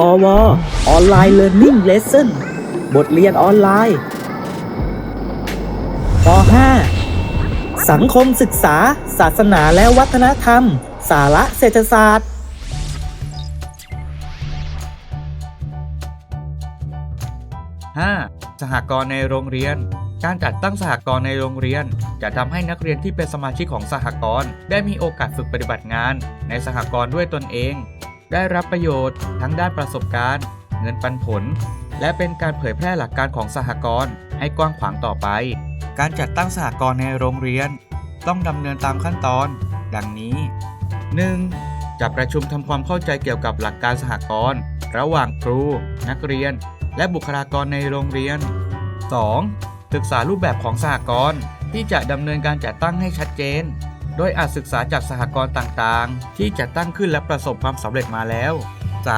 พอวออนไลน์เรียนรู้เลสเซ่นบทเรียนออนไลน์ป .5 สังคมศึกษา ศาสนาและวัฒนธรรม สาระเศรษฐศาสตร์ 5. สหกรณ์ในโรงเรียน การจัดตั้งสหกรณ์ในโรงเรียน จะทำให้นักเรียนที่เป็นสมาชิกของสหกรณ์ได้มีโอกาสฝึกปฏิบัติงาน ในสหกรณ์ด้วยตนเอง ได้รับประโยชน์ทั้งด้านประสบการณ์ เงินปันผล และเป็นการเผยแพร่หลักการของสหกรณ์ให้กว้างขวางต่อไป การจัดตั้งสหกรณ์ในโรงเรียน ต้องดำเนินตามขั้นตอน ดังนี้ 1. จัดประชุมทำความเข้าใจเกี่ยวกับหลักการสหกรณ์ระหว่างครู นักเรียน และบุคลากรในโรงเรียน 2. ศึกษารูปแบบของสหกรณ์ที่จะดำเนินการจัดตั้งให้ชัดเจน โดยอาจศึกษาจากสหกรณ์ต่างๆ ที่จัดตั้งขึ้นและประสบความสำเร็จมาแล้ว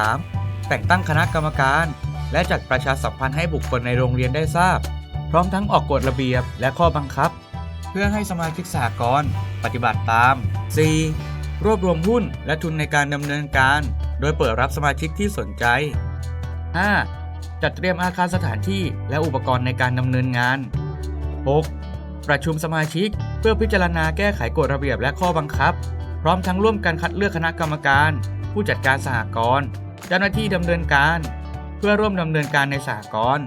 3. แต่งตั้งคณะกรรมการ และจัดประชาสัมพันธ์ให้บุคคลในโรงเรียนได้ทราบ พร้อมทั้งออกกฎระเบียบและข้อบังคับ เพื่อให้สมาชิกสหกรณ์ปฏิบัติตาม 4. รวบรวมหุ้นและทุนในการดำเนินการ โดยเปิดรับสมาชิกที่สนใจ 5. จัดเตรียมอาคารสถานที่และอุปกรณ์ในการดำเนินงาน 6. ประชุมสมาชิก เพื่อพิจารณาแก้ไขกฎระเบียบและข้อบังคับ พร้อมทั้งร่วมกันคัดเลือกคณะกรรมการ ผู้จัดการสหกรณ์เจ้าหน้าที่ดำเนินการ เพื่อร่วมดำเนินการในสหกรณ์